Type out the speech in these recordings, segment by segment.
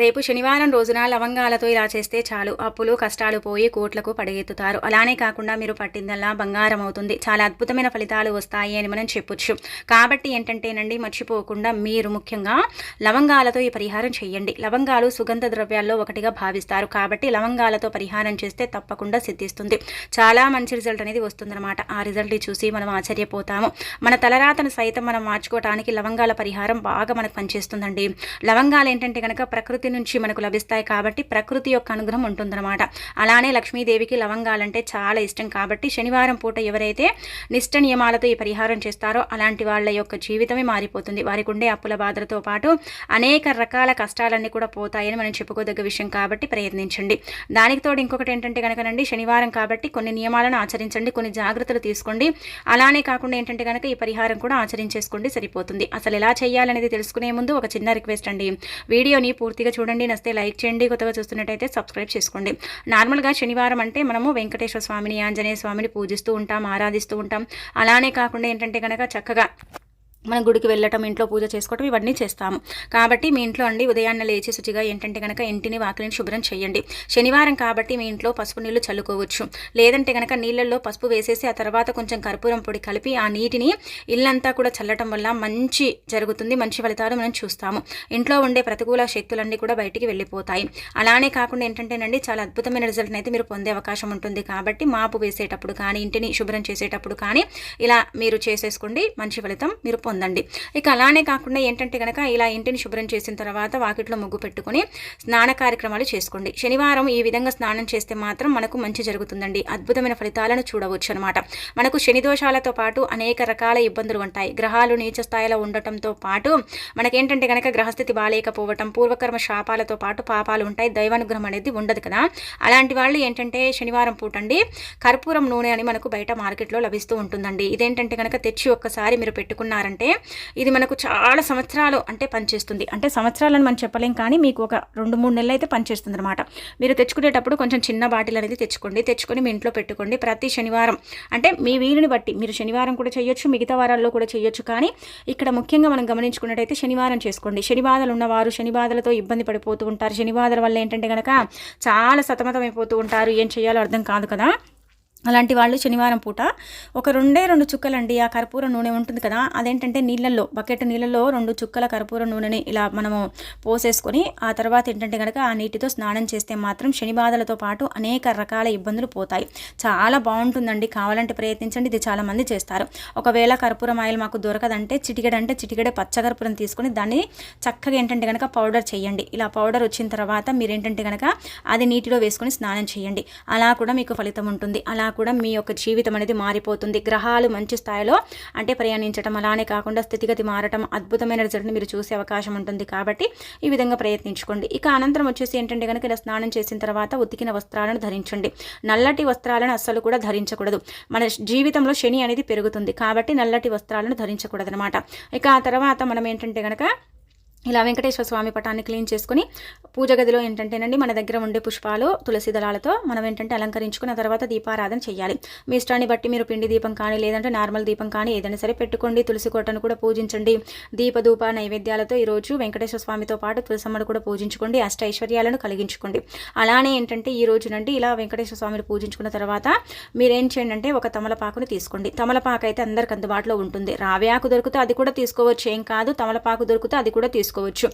రేపు శనివారం రోజున లవంగాలతో ఇలా చేస్తే చాలు. అప్పులు కష్టాలు పోయి కోట్లకు పడగెత్తుతారు. అలానే కాకుండా మీరు పట్టిందల్లా బంగారం అవుతుంది. చాలా అద్భుతమైన ఫలితాలు వస్తాయి అని మనం చెప్పొచ్చు. కాబట్టి ఏంటంటేనండి మర్చిపోకుండా మీరు ముఖ్యంగా లవంగాలతో ఈ పరిహారం చేయండి లవంగాలు సుగంధ ద్రవ్యాల్లో ఒకటిగా భావిస్తారు. కాబట్టి లవంగాలతో పరిహారం చేస్తే తప్పకుండా సిద్ధిస్తుంది. చాలా మంచి రిజల్ట్ అనేది వస్తుందన్నమాట. ఆ రిజల్ట్ చూసి మనం ఆశ్చర్యపోతాము. మన తలరాతను సైతం మనం మార్చుకోవడానికి లవంగాల పరిహారం బాగా మనకు పనిచేస్తుందండి. లవంగాలు ఏంటంటే కనుక ప్రకృతి నుంచి మనకు లభిస్తాయి కాబట్టి ప్రకృతి యొక్క అనుగ్రహం ఉంటుందన్నమాట. అలానే లక్ష్మీదేవికి లవంగాలంటే చాలా ఇష్టం కాబట్టి శనివారం పూట ఎవరైతే నిష్ట నియమాలతో ఈ పరిహారం చేస్తారో అలాంటి వాళ్ళ యొక్క జీవితమే మారిపోతుంది. వారికి ఉండే అప్పుల బాధలతో పాటు అనేక రకాల కష్టాలన్నీ కూడా పోతాయని మనం చెప్పుకోదగ్గ విషయం కాబట్టి ప్రయత్నించండి. దానికి తోడు ఇంకొకటి ఏంటంటే కనుకనండి శనివారం కాబట్టి కొన్ని నియమాలను ఆచరించండి కొన్ని జాగ్రత్తలు తీసుకోండి. అలానే కాకుండా ఏంటంటే కనుక ఈ పరిహారం కూడా ఆచరించేసుకోండి సరిపోతుంది. అసలు ఎలా చేయాలనేది తెలుసుకునే ముందు ఒక చిన్న రిక్వెస్ట్ అండి. వీడియోని పూర్తిగా చూడండి నస్తే లైక్ చేయండి కొత్తగా చూస్తున్నట్టయితే సబ్స్క్రైబ్ చేసుకోండి. నార్మల్గా శనివారం అంటే మనము వెంకటేశ్వర స్వామిని ఆంజనేయ స్వామిని పూజిస్తూ ఉంటాం ఆరాధిస్తూ ఉంటాం. అలానే కాకుండా ఏంటంటే కనుక చక్కగా మనం గుడికి వెళ్ళటం ఇంట్లో పూజ చేసుకోవటం ఇవన్నీ చేస్తాము. కాబట్టి మీ ఇంట్లో అండి ఉదయాన్నే లేచి శుచిగా ఏంటంటే కనుక ఇంటిని వాకిలిని శుభ్రం చేయండి. శనివారం కాబట్టి మీ ఇంట్లో పసుపు నీళ్ళు చల్లుకోవచ్చు. లేదంటే కనుక నీళ్ళల్లో పసుపు వేసేసి ఆ తర్వాత కొంచెం కర్పూరం పొడి కలిపి ఆ నీటిని ఇల్లంతా కూడా చల్లటం వల్ల మంచి జరుగుతుంది మంచి ఫలితాలు మనం చూస్తాము. ఇంట్లో ఉండే ప్రతికూల శక్తులన్నీ కూడా బయటికి వెళ్ళిపోతాయి. అలానే కాకుండా ఏంటంటేనండి చాలా అద్భుతమైన రిజల్ట్ని అయితే మీరు పొందే అవకాశం ఉంటుంది. కాబట్టి మాపు వేసేటప్పుడు కానీ ఇంటిని శుభ్రం చేసేటప్పుడు కానీ ఇలా మీరు చేసేసుకోండి మంచి ఫలితం మీరు ఉందండి. ఇక అలానే కాకుండా ఏంటంటే కనుక ఇలా ఇంటిని శుభ్రం చేసిన తర్వాత వాకిట్లో ముగ్గు పెట్టుకుని స్నాన కార్యక్రమాలు చేసుకోండి. శనివారం ఈ విధంగా స్నానం చేస్తే మాత్రం మనకు మంచి జరుగుతుందండి. అద్భుతమైన ఫలితాలను చూడవచ్చు అనమాట మనకు శని దోషాలతో పాటు అనేక రకాల ఇబ్బందులు ఉంటాయి. గ్రహాలు నీచ స్థాయిలో ఉండటంతో పాటు మనకేంటంటే కనుక గ్రహస్థితి బాగాలేకపోవటం పూర్వకర్మ శాపాలతో పాటు పాపాలు ఉంటాయి. దైవానుగ్రహం అనేది ఉండదు కదా. అలాంటి వాళ్ళు ఏంటంటే శనివారం పూట అండి కర్పూరం నూనె అని మనకు బయట మార్కెట్లో లభిస్తూ ఉంటుందండి. ఇదేంటంటే కనుక తెచ్చి ఒక్కసారి మీరు పెట్టుకున్నారంటే ఇది మనకు చాలా సంవత్సరాలు అంటే పనిచేస్తుంది. అంటే సంవత్సరాలను మనం చెప్పలేం కానీ మీకు ఒక రెండు మూడు నెలలు అయితే పనిచేస్తుంది అనమాట మీరు తెచ్చుకునేటప్పుడు కొంచెం చిన్న బాటిల్ అనేది తెచ్చుకోండి. తెచ్చుకొని మీ ఇంట్లో పెట్టుకోండి. ప్రతి శనివారం అంటే మీ వీలుని బట్టి మీరు శనివారం కూడా చేయొచ్చు మిగతా వారాల్లో కూడా చేయొచ్చు. కానీ ఇక్కడ ముఖ్యంగా మనం గమనించుకున్నట్టయితే శనివారం చేసుకోండి. శనివాదాలు ఉన్నవారు శనిబాధలతో ఇబ్బంది పడిపోతూ ఉంటారు. శనిబాధల వల్ల ఏంటంటే కనుక చాలా సతమతమైపోతూ ఉంటారు. ఏం చేయాలో అర్థం కాదు కదా. అలాంటి వాళ్ళు శనివారం పూట ఒక రెండే రెండు చుక్కలండి ఆ కర్పూర నూనె ఉంటుంది కదా అదేంటంటే నీళ్ళల్లో బకెట్ నీళ్ళల్లో రెండు చుక్కల కర్పూర నూనెని ఇలా మనము పోసేసుకొని ఆ తర్వాత ఏంటంటే కనుక ఆ నీటితో స్నానం చేస్తే మాత్రం శని బాధలతో పాటు అనేక రకాల ఇబ్బందులు పోతాయి. చాలా బాగుంటుందండి కావాలంటే ప్రయత్నించండి ఇది చాలామంది చేస్తారు. ఒకవేళ కర్పూరం ఆయిల్ మాకు దొరకదంటే చిటికెడ అంటే చిటికెడే పచ్చకర్పూరం తీసుకొని దాన్ని చక్కగా ఏంటంటే కనుక పౌడర్ చేయండి. ఇలా పౌడర్ వచ్చిన తర్వాత మీరు ఏంటంటే కనుక అది నీటిలో వేసుకొని స్నానం చేయండి. అలా కూడా మీకు ఫలితం ఉంటుంది. అలా కూడా మీ యొక్క జీవితం అనేది మారిపోతుంది. గ్రహాలు మంచి స్థాయిలో అంటే ప్రయాణించడం అలానే కాకుండా స్థితిగతి మారటం అద్భుతమైన రిజల్ట్ని మీరు చూసే అవకాశం ఉంటుంది కాబట్టి ఈ విధంగా ప్రయత్నించుకోండి. ఇక అనంతరం వచ్చేసి ఏంటంటే కనుక ఇలా స్నానం చేసిన తర్వాత ఉతికిన వస్త్రాలను ధరించండి. నల్లటి వస్త్రాలను అస్సలు కూడా ధరించకూడదు. మన జీవితంలో శని అనేది పెరుగుతుంది కాబట్టి నల్లటి వస్త్రాలను ధరించకూడదు అనమాట ఇక ఆ తర్వాత మనం ఏంటంటే కనుక ఇలా వెంకటేశ్వర స్వామి పటాన్ని క్లీన్ చేసుకుని పూజ గదిలో ఏంటంటేనండి మన దగ్గర ఉండే పుష్పాలు తులసి దళాలతో మనం ఏంటంటే అలంకరించుకున్న తర్వాత దీపారాధన చేయాలి మీ ఇష్టాన్ని బట్టి మీరు పిండి దీపం కానీ లేదంటే నార్మల్ దీపం కానీ ఏదైనా సరే పెట్టుకోండి. తులసి కోటను కూడా పూజించండి. దీపధూప నైవేద్యాలతో ఈరోజు వెంకటేశ్వర స్వామితో పాటు తులసమ్మను కూడా పూజించుకోండి. అష్ట ఐశ్వర్యాలను కలిగించుకోండి. అలానే ఏంటంటే ఈ రోజు నుండి ఇలా వెంకటేశ్వర స్వామిని పూజించుకున్న తర్వాత మీరేం చేయండి అంటే ఒక తమలపాకుని తీసుకోండి. తమలపాకు అయితే అందరికి అందుబాటులో ఉంటుంది. రావి ఆకు దొరికితే అది కూడా తీసుకోవచ్చు. ఏం కాదు తమలపాకు దొరికితే అది కూడా తీసుకోవచ్చు.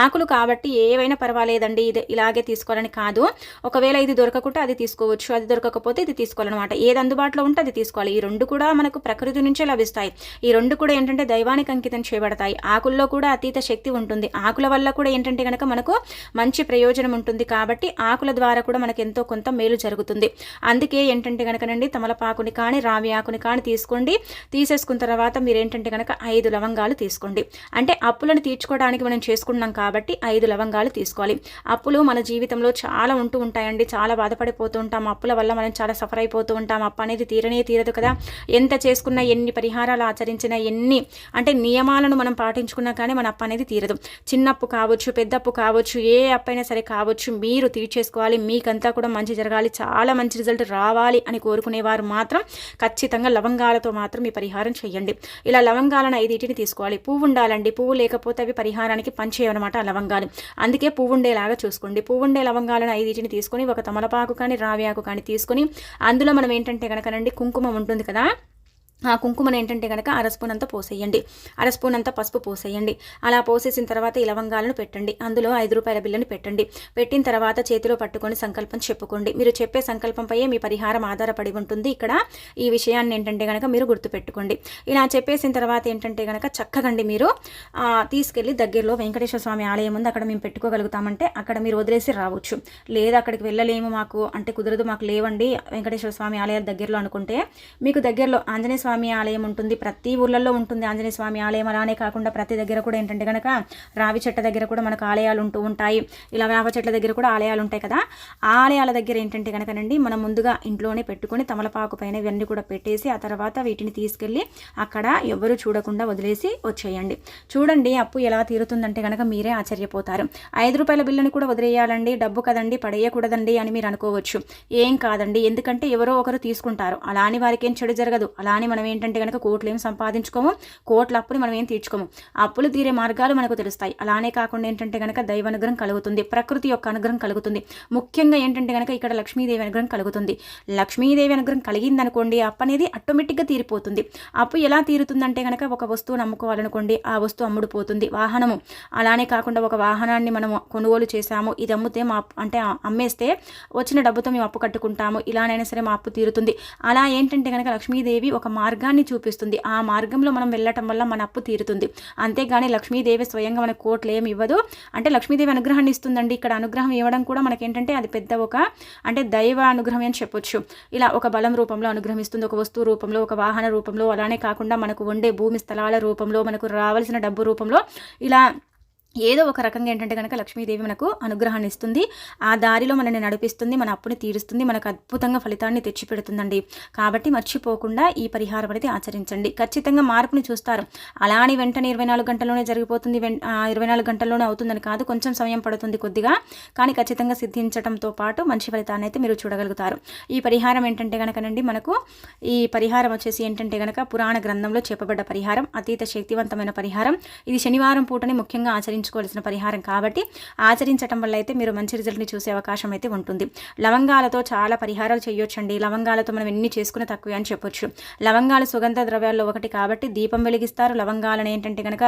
ఆకులు కాబట్టి ఏవైనా పర్వాలేదండి. ఇది ఇలాగే తీసుకోవాలని కాదు. ఒకవేళ ఇది దొరకకుంటే అది తీసుకోవచ్చు. అది దొరకకపోతే ఇది తీసుకోవాలన్నమాట. ఏది అందుబాటులో ఉంటే అది తీసుకోవాలి. ఈ రెండు కూడా మనకు ప్రకృతి నుంచే లభిస్తాయి. ఈ రెండు కూడా ఏంటంటే దైవానికి అంకితం చేయబడతాయి. ఆకుల్లో కూడా అతీత శక్తి ఉంటుంది. ఆకుల వల్ల కూడా ఏంటంటే కనుక మనకు మంచి ప్రయోజనం ఉంటుంది కాబట్టి ఆకుల ద్వారా కూడా మనకు ఎంతో కొంత మేలు జరుగుతుంది. అందుకే ఏంటంటే కనుకనండి తమలపాకుని కానీ రావి ఆకుని కానీ తీసుకోండి. తీసేసుకున్న తర్వాత మీరు ఏంటంటే కనుక ఐదు లవంగాలు తీసుకోండి. అంటే అప్పులను తీర్చుకోవడానికి మనం చేసుకున్నాం కాబట్టి ఐదు లవంగాలు తీసుకోవాలి. అప్పులు మన జీవితంలో చాలా ఉంటూ ఉంటాయండి. చాలా బాధపడిపోతూ ఉంటాం. అప్పుల వల్ల మనం చాలా సఫర్ అయిపోతూ ఉంటాం. అప్పు అనేది తీరనే తీరదు కదా. ఎంత చేసుకున్నా ఎన్ని పరిహారాలు ఆచరించినా ఎన్ని అంటే నియమాలను మనం పాటించుకున్నా కానీ మన అప్పు అనేది తీరదు. చిన్నప్పు కావచ్చు పెద్దప్పు కావచ్చు ఏ అప్పు అయినా సరే కావచ్చు మీరు తీర్చేసుకోవాలి. మీకంతా కూడా మంచి జరగాలి. చాలా మంచి రిజల్ట్ రావాలి అని కోరుకునేవారు మాత్రం ఖచ్చితంగా లవంగాలతో మాత్రం ఈ పరిహారం చేయండి. ఇలా లవంగాలను ఐదింటిని తీసుకోవాలి. పువ్వు ఉండాలండి. పువ్వు లేకపోతే అవి పరిహారానికి శరీరానికి పనిచేయనమాట ఆ లవంగాలు. అందుకే పువ్వు ఉండేలాగా చూసుకోండి. పువ్వు ఉండే లవంగాలను ఐదింటిని తీసుకొని ఒక తమలపాకు కానీ రావి ఆకు కానీ తీసుకొని అందులో మనం ఏంటంటే కనుకనండి కుంకుమ ఉంటుంది కదా? ఆ కుంకుమను ఏంటంటే కనుక అర స్పూన్ అంతా పోసేయండి. అర స్పూన్ అంతా పసుపు పోసేయండి. అలా పోసేసిన తర్వాత ఈ లవంగాలను పెట్టండి. అందులో ఐదు రూపాయల బిల్లుని పెట్టండి. పెట్టిన తర్వాత చేతిలో పట్టుకొని సంకల్పం చెప్పుకోండి. మీరు చెప్పే సంకల్పంపై మీ పరిహారం ఆధారపడి ఉంటుంది. ఇక్కడ ఈ విషయాన్ని ఏంటంటే కనుక మీరు గుర్తుపెట్టుకోండి. ఇలా చెప్పేసిన తర్వాత ఏంటంటే కనుక చక్కగండి మీరు. తీసుకెళ్ళి దగ్గరలో వెంకటేశ్వర స్వామి ఆలయం ఉంది. అక్కడ మేము పెట్టుకోగలుగుతామంటే అక్కడ మీరు వదిలేసి రావచ్చు. లేదా అక్కడికి వెళ్ళలేము మాకు. అంటే కుదరదు మాకు లేవండి. వెంకటేశ్వర స్వామి ఆలయాల దగ్గరలో అనుకుంటే మీకు దగ్గరలో ఆంజనేయ స్వామి ఆలయం ఉంటుంది. ప్రతి ఊళ్ళల్లో ఉంటుంది ఆంజనేయ స్వామి ఆలయం. అలానే కాకుండా ప్రతి దగ్గర కూడా ఏంటంటే కనుక రావి చెట్ల దగ్గర కూడా మనకు ఆలయాలు ఉంటూ ఉంటాయి. ఇలా వేప చెట్ల దగ్గర కూడా ఆలయాలు ఉంటాయి కదా. ఆలయాల దగ్గర ఏంటంటే కనుకనండి మనం ముందుగా ఇంట్లోనే పెట్టుకొని తమలపాకు పైన ఇవన్నీ కూడా పెట్టేసి ఆ తర్వాత వీటిని తీసుకెళ్ళి అక్కడ ఎవరు చూడకుండా వదిలేసి వచ్చేయండి. చూడండి అప్పు ఎలా తీరుతుందంటే కనుక మీరే ఆశ్చర్యపోతారు. ఐదు రూపాయల బిల్లుని కూడా వదిలేయాలండి. డబ్బు కదండి పడేయకూడదండి అని మీరు అనుకోవచ్చు. ఏం కాదండి. ఎందుకంటే ఎవరో ఒకరు తీసుకుంటారు. అలాని వారికి ఏం చెడు జరగదు. అలాని మనం ఏంటంటే కనుక కోట్లు ఏం సంపాదించుకోము కోట్ల అప్పులు మనం ఏం తీర్చుకోము. అప్పులు తీరే మార్గాలు మనకు తెలుస్తాయి. అలానే కాకుండా ఏంటంటే కనుక దైవ అనుగ్రహం కలుగుతుంది ప్రకృతి యొక్క అనుగ్రహం కలుగుతుంది. ముఖ్యంగా ఏంటంటే కనుక ఇక్కడ లక్ష్మీదేవి అనుగ్రహం కలుగుతుంది. లక్ష్మీదేవి అనుగ్రహం కలిగిందనుకోండి అప్పు అనేది ఆటోమేటిక్గా తీరిపోతుంది. అప్పు ఎలా తీరుతుందంటే కనుక ఒక వస్తువును అమ్ముకోవాలనుకోండి ఆ వస్తువు అమ్ముడుపోతుంది. వాహనము. అలానే కాకుండా ఒక వాహనాన్ని మనం కొనుగోలు చేశాము ఇది అమ్మితే మా అంటే అమ్మేస్తే వచ్చిన డబ్బుతో మేము అప్పు కట్టుకుంటాము ఇలానైనా సరే మా అప్పు తీరుతుంది. అలా ఏంటంటే కనుక లక్ష్మీదేవి ఒక మార్గాన్ని చూపిస్తుంది. ఆ మార్గంలో మనం వెళ్ళటం వల్ల మన అప్పు తీరుతుంది. అంతేగాని లక్ష్మీదేవి స్వయంగా మన కోట్లు ఏమి ఇవ్వదు. అంటే లక్ష్మీదేవి అనుగ్రహాన్ని ఇస్తుందండి. ఇక్కడ అనుగ్రహం ఇవ్వడం కూడా మనకేంటంటే అది పెద్ద ఒక అంటే దైవ అనుగ్రహం అని చెప్పొచ్చు. ఇలా ఒక బలం రూపంలో అనుగ్రహిస్తుంది. ఒక వస్తువు రూపంలో ఒక వాహన రూపంలో అలానే కాకుండా మనకు ఉండే భూమి స్థలాల రూపంలో మనకు రావాల్సిన డబ్బు రూపంలో ఇలా ఏదో ఒక రకంగా ఏంటంటే కనుక లక్ష్మీదేవి మనకు అనుగ్రహాన్ని ఇస్తుంది. ఆ దారిలో మనల్ని నడిపిస్తుంది మన అప్పుని తీరుస్తుంది మనకు అద్భుతంగా ఫలితాన్ని తెచ్చిపెడుతుందండి. కాబట్టి మర్చిపోకుండా ఈ పరిహారం అనేది ఆచరించండి. ఖచ్చితంగా మార్పుని చూస్తారు. అలాని వెంటనే ఇరవై నాలుగు గంటల్లోనే జరిగిపోతుంది ఇరవై నాలుగు గంటల్లోనే అవుతుందని కాదు కొంచెం సమయం పడుతుంది కొద్దిగా. కానీ ఖచ్చితంగా సిద్ధించడంతో పాటు మంచి ఫలితాన్ని అయితే మీరు చూడగలుగుతారు. ఈ పరిహారం ఏంటంటే కనుకనండి మనకు ఈ పరిహారం వచ్చేసి ఏంటంటే కనుక పురాణ గ్రంథంలో చెప్పబడ్డ పరిహారం అతీత శక్తివంతమైన పరిహారం. ఇది శనివారం పూటని ముఖ్యంగా ఆచరించ ఆచరించుకోవాల్సిన పరిహారం కాబట్టి ఆచరించడం వల్ల అయితే మీరు మంచి రిజల్ట్ని చూసే అవకాశం అయితే ఉంటుంది. లవంగాలతో చాలా పరిహారాలు చేయొచ్చండి. లవంగాలతో మనం ఎన్ని చేసుకుని తక్కువే అని చెప్పొచ్చు. లవంగాలు సుగంధ ద్రవ్యాల్లో ఒకటి కాబట్టి దీపం వెలిగిస్తారు. లవంగాలను ఏంటంటే కనుక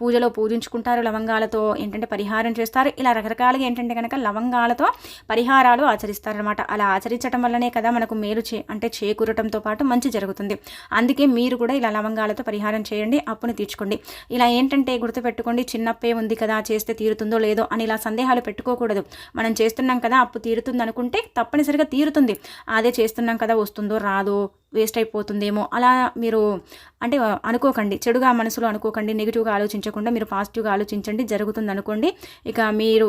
పూజలో పూజించుకుంటారు. లవంగాలతో ఏంటంటే పరిహారం చేస్తారు. ఇలా రకరకాలుగా ఏంటంటే కనుక లవంగాలతో పరిహారాలు ఆచరిస్తారనమాట అలా ఆచరించడం వల్లనే కదా మనకు మేలు చే అంటే చేకూరటంతో పాటు మంచి జరుగుతుంది. అందుకే మీరు కూడా ఇలా లవంగాలతో పరిహారం చేయండి. అప్పును తీర్చుకోండి. ఇలా ఏంటంటే గుర్తుపెట్టుకోండి. చిన్నప్పే ఉంది కదా చేస్తే తీరుతుందో లేదో అని ఇలా సందేహాలు పెట్టుకోకూడదు. మనం చేస్తున్నాం కదా అప్పు తీరుతుంది అనుకుంటే తప్పనిసరిగా తీరుతుంది. అదే చేస్తున్నాం కదా వస్తుందో రాదో వేస్ట్ అయిపోతుందేమో అలా మీరు అంటే అనుకోకండి. చెడుగా మనసులో అనుకోకండి నెగిటివ్గా ఆలోచించకుండా మీరు పాజిటివ్గా ఆలోచించండి జరుగుతుంది అనుకోండి ఇక మీరు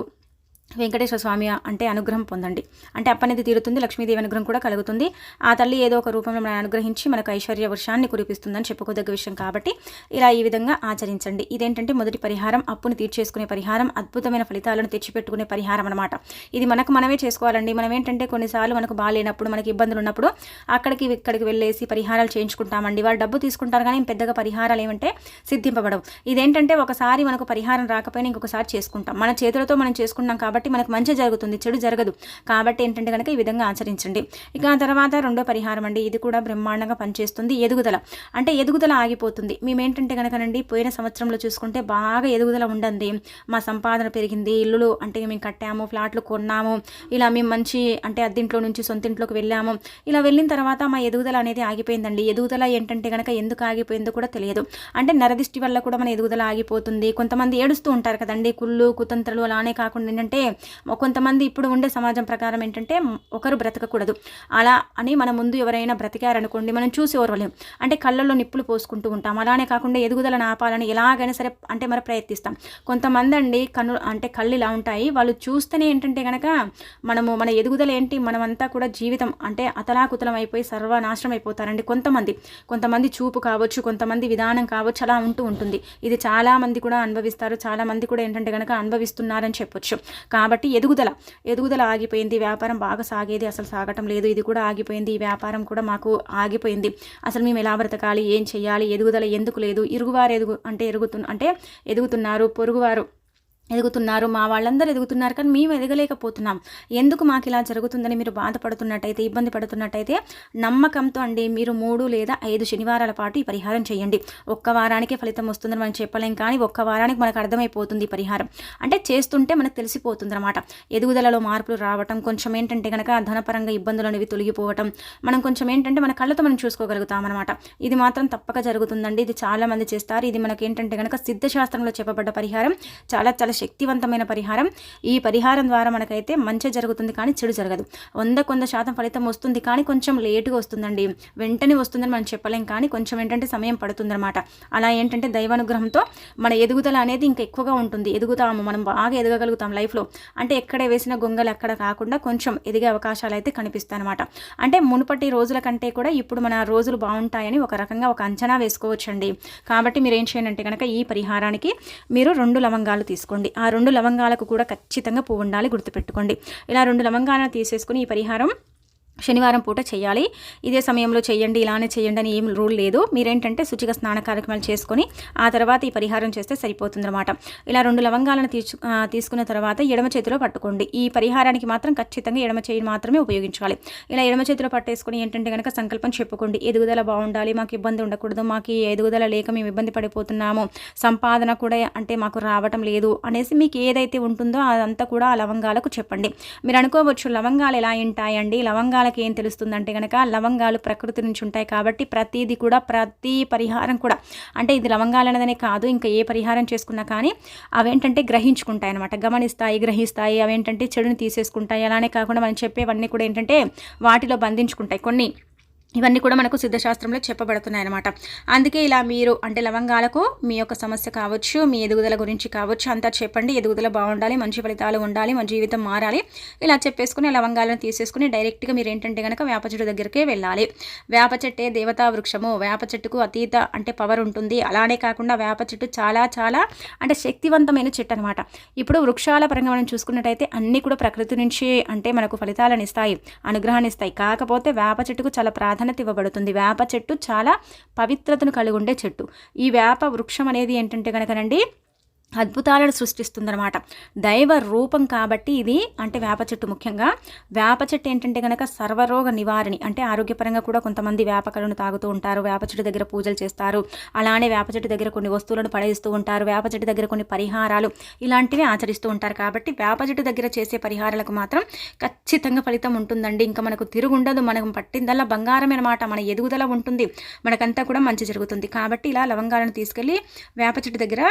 వెంకటేశ్వర స్వామి అంటే అనుగ్రహం పొందండి. అంటే అప్పనేది తీరుతుంది లక్ష్మీదేవి అనుగ్రహం కూడా కలుగుతుంది. ఆ తల్లి ఏదో ఒక రూపంలో మనం అనుగ్రహించి మనకు ఐశ్వర్య వర్షాన్ని కురిపిస్తుందని చెప్పుకోదగ్గ విషయం కాబట్టి ఇలా ఈ విధంగా ఆచరించండి. ఇదేంటంటే మొదటి పరిహారం అప్పును తీర్చేసుకునే పరిహారం అద్భుతమైన ఫలితాలను తెచ్చిపెట్టుకునే పరిహారం అనమాట ఇది మనకు మనమే చేసుకోవాలండి. మనం ఏంటంటే కొన్నిసార్లు మనకు బాగాలేనప్పుడు మనకి ఇబ్బందులు ఉన్నప్పుడు అక్కడికి ఇక్కడికి వెళ్ళేసి పరిహారాలు చేయించుకుంటామండి. వాళ్ళు డబ్బు తీసుకుంటారు కానీ పెద్దగా పరిహారాలు ఏమంటే సిద్ధింపబడవు. ఇదేంటంటే ఒకసారి మనకు పరిహారం రాకపోయినా ఇంకొకసారి చేసుకుంటాం. మన చేతులతో మనం చేసుకున్నాం కాబట్టి కాబట్టి మనకు మంచి జరుగుతుంది చెడు జరగదు. కాబట్టి ఏంటంటే కనుక ఈ విధంగా ఆచరించండి. ఇక తర్వాత రెండో పరిహారం అండి. ఇది కూడా బ్రహ్మాండంగా పనిచేస్తుంది. ఎదుగుదల. అంటే ఎదుగుదల ఆగిపోతుంది. మేమేంటంటే కనుకనండి పోయిన సంవత్సరంలో చూసుకుంటే బాగా ఎదుగుదల ఉండండి మా సంపాదన పెరిగింది. ఇల్లులు అంటే మేము కట్టాము ఫ్లాట్లు కొన్నాము. ఇలా మేము మంచి అంటే అద్దింట్లో నుంచి సొంతింట్లోకి వెళ్ళాము. ఇలా వెళ్ళిన తర్వాత మా ఎదుగుదల అనేది ఆగిపోయిందండి. ఎదుగుదల ఏంటంటే కనుక ఎందుకు ఆగిపోయిందో కూడా తెలియదు. అంటే నరదిష్టి వల్ల కూడా మన ఎదుగుదల ఆగిపోతుంది. కొంతమంది ఏడుస్తూ ఉంటారు కదండి. కుళ్ళు కుతంత్రలు అలానే కాకుండా ఏంటంటే కొంతమంది ఇప్పుడు ఉండే సమాజం ప్రకారం ఏంటంటే ఒకరు బ్రతకకూడదు. అలా అని మన ముందు ఎవరైనా బ్రతికారనుకోండి మనం చూసి ఓర్వలేం. అంటే కళ్ళల్లో నిప్పులు పోసుకుంటూ ఉంటాం. అలానే కాకుండా ఎదుగుదలను ఆపాలని ఎలాగైనా సరే అంటే మరి ప్రయత్నిస్తాం. కొంతమంది అండి కన్ను అంటే కళ్ళు ఇలా ఉంటాయి. వాళ్ళు చూస్తేనే ఏంటంటే కనుక మనము మన ఎదుగుదల ఏంటి మనమంతా కూడా జీవితం అంటే అతలాకుతలం అయిపోయి సర్వనాశనం అయిపోతారండి కొంతమంది. కొంతమంది చూపు కావచ్చు కొంతమంది విధానం కావచ్చు అలా ఉంటూ ఉంటుంది. ఇది చాలామంది కూడా అనుభవిస్తారు. చాలామంది కూడా ఏంటంటే కనుక అనుభవిస్తున్నారని చెప్పొచ్చు. కాబట్టి ఎదుగుదల. ఎదుగుదల ఆగిపోయింది. వ్యాపారం బాగా సాగేది. అసలు సాగటం లేదు. ఇది కూడా ఆగిపోయింది. ఈ వ్యాపారం కూడా మాకు ఆగిపోయింది. అసలు మేము ఎలా బ్రతకాలి? ఏం చేయాలి? ఎదుగుదల ఎందుకు లేదు? ఇరుగువారు ఎదుగు అంటే ఎరుగుతు అంటే ఎదుగుతున్నారు. పొరుగువారు ఎదుగుతున్నారు. మా వాళ్ళందరూ ఎదుగుతున్నారు కానీ మేము ఎదగలేకపోతున్నాం. ఎందుకు మాకు ఇలా జరుగుతుందని మీరు బాధపడుతున్నట్టయితే ఇబ్బంది పడుతున్నట్టయితే నమ్మకంతో అండి మీరు మూడు లేదా ఐదు శనివారాల పాటు ఈ పరిహారం చేయండి. ఒక్క వారానికే ఫలితం వస్తుందని మనం చెప్పలేం కానీ ఒక్క వారానికి మనకు అర్థమైపోతుంది ఈ పరిహారం. అంటే చేస్తుంటే మనకు తెలిసిపోతుంది అనమాట ఎదుగుదలలో మార్పులు రావటం కొంచెం ఏంటంటే కనుక ధనపరంగా ఇబ్బందులు అనేవి తొలగిపోవటం మనం కొంచెం ఏంటంటే మన కళ్ళతో మనం చూసుకోగలుగుతాం అనమాట ఇది మాత్రం తప్పక జరుగుతుందండి. ఇది చాలామంది చేస్తారు. ఇది మనకి ఏంటంటే కనుక సిద్ధశాస్త్రంలో చెప్పబడ్డ పరిహారం. చాలా చాలా శక్తివంతమైన పరిహారం. ఈ పరిహారం ద్వారా మనకైతే మంచి జరుగుతుంది కానీ చెడు జరగదు. వంద కొంద శాతం ఫలితం వస్తుంది కానీ కొంచెం లేటుగా వస్తుందండి. వెంటనే వస్తుందని మనం చెప్పలేం కానీ కొంచెం ఏంటంటే సమయం పడుతుందన్నమాట. అలా ఏంటంటే దైవానుగ్రహంతో మన ఎదుగుదల అనేది ఇంకా ఎక్కువగా ఉంటుంది. ఎదుగుతాము మనం బాగా ఎదగగలుగుతాం లైఫ్లో. అంటే ఎక్కడ వేసిన గొంగలు అక్కడ కాకుండా కొంచెం ఎదిగే అవకాశాలు అయితే కనిపిస్తాయి అనమాట అంటే మునుపటి రోజుల కంటే కూడా ఇప్పుడు మన రోజులు బాగుంటాయని ఒక రకంగా ఒక అంచనా వేసుకోవచ్చండి. కాబట్టి మీరు ఏం చేయండి అంటే కనుక ఈ పరిహారానికి మీరు రెండు లవంగాలు తీసుకోండి. తీసుకోండి. ఆ రెండు లవంగాలకు కూడా ఖచ్చితంగా పువ్వు ఉండాలి గుర్తుపెట్టుకోండి. ఇలా రెండు లవంగాలను తీసేసుకుని ఈ పరిహారం శనివారం పూట చేయాలి. ఇదే సమయంలో చేయండి ఇలానే చేయండి అని ఏం రూల్ లేదు. మీరేంటంటే శుచిగా స్నాన కార్యక్రమాలు చేసుకొని ఆ తర్వాత ఈ పరిహారం చేస్తే సరిపోతుందన్నమాట. ఇలా రెండు లవంగాలను తీసు తీసుకున్న తర్వాత ఎడమ చేతిలో పట్టుకోండి. ఈ పరిహారానికి మాత్రం ఖచ్చితంగా ఎడమ చేయి మాత్రమే ఉపయోగించాలి. ఇలా ఎడమ చేతిలో పట్టేసుకుని ఏంటంటే కనుక సంకల్పం చెప్పుకోండి. ఎదుగుదల బాగుండాలి మాకు ఇబ్బంది ఉండకూడదు మాకు ఎదుగుదల లేక మేము ఇబ్బంది పడిపోతున్నాము సంపాదన కూడా అంటే మాకు రావటం లేదు అనేసి మీకు ఏదైతే ఉంటుందో అదంతా కూడా ఆ లవంగాలకు చెప్పండి. మీరు అనుకోవచ్చు లవంగాలు ఎలా ఉంటాయండి? లవంగాలు లవంగాలకి ఏం తెలుస్తుందంటే కనుక లవంగాలు ప్రకృతి నుంచి ఉంటాయి కాబట్టి ప్రతిదీ కూడా ప్రతి పరిహారం కూడా. అంటే ఇది లవంగాలు అనేదనే కాదు ఇంకా ఏ పరిహారం చేసుకున్నా కానీ అవేంటంటే గ్రహించుకుంటాయి అనమాట గమనిస్తాయి గ్రహిస్తాయి అవేంటంటే చెడుని తీసేసుకుంటాయి. అలానే కాకుండా మనం చెప్పేవన్నీ కూడా ఏంటంటే వాటిలో బంధించుకుంటాయి. కొన్ని ఇవన్నీ కూడా మనకు సిద్ధశాస్త్రంలో చెప్పబడుతున్నాయి అనమాట అందుకే ఇలా మీరు అంటే లవంగాలకు మీ యొక్క సమస్య కావచ్చు మీ ఎదుగుదల గురించి కావచ్చు అంతా చెప్పండి. ఎదుగుదల బాగుండాలి మంచి ఫలితాలు ఉండాలి మన జీవితం మారాలి. ఇలా చెప్పేసుకుని లవంగాలను తీసేసుకుని డైరెక్ట్గా మీరు ఏంటంటే కనుక వేప చెట్టు దగ్గరికే వెళ్ళాలి. వేప చెట్టే దేవతా వృక్షము. వేప చెట్టుకు అతీత అంటే పవర్ ఉంటుంది. అలానే కాకుండా వేప చెట్టు చాలా చాలా అంటే శక్తివంతమైన చెట్టు అనమాట ఇప్పుడు వృక్షాల పరంగా మనం చూసుకున్నట్టయితే అన్నీ కూడా ప్రకృతి నుంచి అంటే మనకు ఫలితాలను ఇస్తాయి అనుగ్రహాన్ని ఇస్తాయి. కాకపోతే వేప చెట్టుకు చాలా ప్రాధాన్యత ప్రాధాన్యత ఇవ్వబడుతుంది. వేప చెట్టు చాలా పవిత్రతను కలిగి ఉండే చెట్టు. ఈ వేప వృక్షం అనేది ఏంటంటే కనుకనండి అద్భుతాలను సృష్టిస్తుందనమాట దైవ రూపం కాబట్టి ఇది అంటే వేప చెట్టు ముఖ్యంగా. వేప చెట్టు ఏంటంటే కనుక సర్వరోగ నివారణి అంటే ఆరోగ్యపరంగా కూడా కొంతమంది వేపకలను తాగుతూ ఉంటారు వేప చెట్టు దగ్గర పూజలు చేస్తారు అలానే వేప చెట్టు దగ్గర కొన్ని వస్తువులను పడేస్తూ ఉంటారు వేప చెట్టు దగ్గర కొన్ని పరిహారాలు ఇలాంటివి ఆచరిస్తూ ఉంటారు కాబట్టి వేప చెట్టు దగ్గర చేసే పరిహారాలకు మాత్రం ఖచ్చితంగా ఫలితం ఉంటుందండి. ఇంకా మనకు తిరుగుండదు మనం పట్టిందల్లా బంగారం అనమాట మన ఎదుగుదల ఉంటుంది మనకంతా కూడా మంచి జరుగుతుంది. కాబట్టి ఇలా లవంగాలను తీసుకెళ్ళి వేప చెట్టు దగ్గర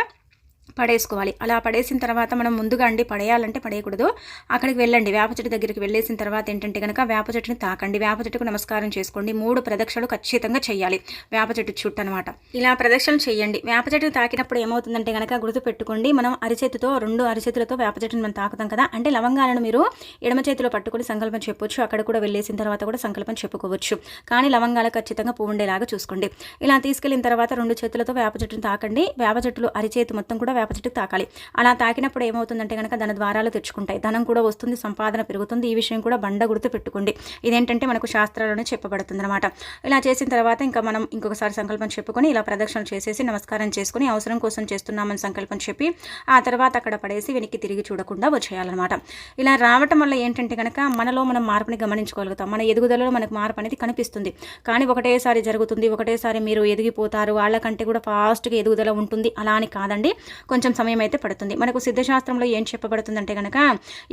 పడేసుకోవాలి. అలా పడేసిన తర్వాత మనం ముందుగా అండి పడేయాలంటే పడేయకూడదు. అక్కడికి వెళ్ళండి. వేప చెట్టు దగ్గరికి వెళ్ళేసిన తర్వాత ఏంటంటే కనుక వేప చెట్టుని తాకండి. వేప చెట్టుకు నమస్కారం చేసుకోండి. మూడు ప్రదక్షిణలు ఖచ్చితంగా చేయాలి వేప చెట్టు చుట్టూ అనమాట ఇలా ప్రదక్షిణలు చేయండి వేప చెట్టుని తాకినప్పుడు ఏమవుతుందంటే కనుక గుర్తు పెట్టుకోండి మనం అరిచేతితో రెండు అరిచేతులతో వేప చెట్టుని మనం తాకుతాం కదా. అంటే లవంగాలను మీరు ఎడమ చేతిలో పట్టుకొని సంకల్పం చెప్పొచ్చు. అక్కడ కూడా వెళ్ళేసిన తర్వాత కూడా సంకల్పం చెప్పుకోవచ్చు. కానీ లవంగాలు ఖచ్చితంగా పువ్వు ఉండేలాగా చూసుకోండి. ఇలా తీసుకెళ్ళిన తర్వాత రెండు చేతులతో వేప చెట్టుని తాకండి. వేప చెట్టులు అరిచేతి మొత్తం కూడా వేప చెట్టుకు తాకాలి. అలా తాకినప్పుడు ఏమవుతుందంటే కనుక ధన ద్వారాలు తెచ్చుకుంటాయి. ధనం కూడా వస్తుంది సంపాదన పెరుగుతుంది. ఈ విషయం కూడా బండ గుర్తు పెట్టుకోండి. ఇదేంటంటే మనకు శాస్త్రాల్లోనే చెప్పబడుతుంది అనమాట ఇలా చేసిన తర్వాత ఇంకా మనం ఇంకొకసారి సంకల్పం చెప్పుకొని ఇలా ప్రదక్షిణ చేసేసి నమస్కారం చేసుకుని అవసరం కోసం చేస్తున్నామని సంకల్పం చెప్పి ఆ తర్వాత అక్కడ పడేసి వెనక్కి తిరిగి చూడకుండా వచ్చేయాలన్నమాట. ఇలా రావటం వల్ల ఏంటంటే కనుక మనలో మనం మార్పుని గమనించుకోగలుగుతాం. మన ఎదుగుదలలో మనకు మార్పు అనేది కనిపిస్తుంది. కానీ ఒకటేసారి జరుగుతుంది ఒకటేసారి మీరు ఎదిగిపోతారు. వాళ్ళకంటే కూడా ఫాస్ట్గా ఎదుగుదల ఉంటుంది. అలా అని కాదండి. కొంచెం సమయం అయితే పడుతుంది. మనకు సిద్ధశాస్త్రంలో ఏం చెప్పబడుతుందంటే కనుక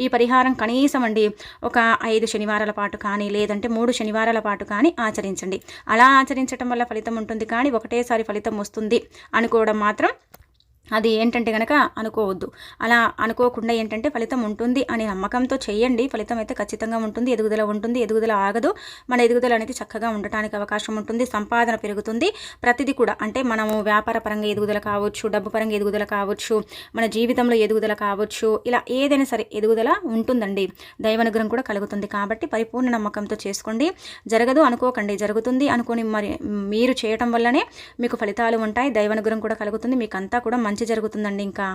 ఈ పరిహారం కనీసం అండి ఒక ఐదు శనివారాల పాటు కానీ లేదంటే మూడు శనివారాల పాటు కానీ ఆచరించండి. అలా ఆచరించడం వల్ల ఫలితం ఉంటుంది కానీ ఒకటేసారి ఫలితం వస్తుంది అనుకోవడం మాత్రం అది ఏంటంటే కనుక అనుకోవద్దు. అలా అనుకోకుండా ఏంటంటే ఫలితం ఉంటుంది అనే నమ్మకంతో చేయండి. ఫలితం అయితే ఖచ్చితంగా ఉంటుంది. ఎదుగుదల ఉంటుంది. ఎదుగుదల ఆగదు. మన ఎదుగుదల అనేది చక్కగా ఉండటానికి అవకాశం ఉంటుంది. సంపాదన పెరుగుతుంది. ప్రతిదీ కూడా అంటే మనము వ్యాపార పరంగా ఎదుగుదల కావచ్చు డబ్బు పరంగా ఎదుగుదల కావచ్చు మన జీవితంలో ఎదుగుదల కావచ్చు ఇలా ఏదైనా సరే ఎదుగుదల ఉంటుందండి. దైవనుగ్రహం కూడా కలుగుతుంది కాబట్టి పరిపూర్ణ నమ్మకంతో చేసుకోండి. జరగదు అనుకోకండి. జరుగుతుంది అనుకోని మరి మీరు చేయటం వల్లనే మీకు ఫలితాలు ఉంటాయి. దైవనుగ్రహం కూడా కలుగుతుంది. మీకు అంతా కూడా మంచి మంచి జరుగుతుందండి ఇంకా.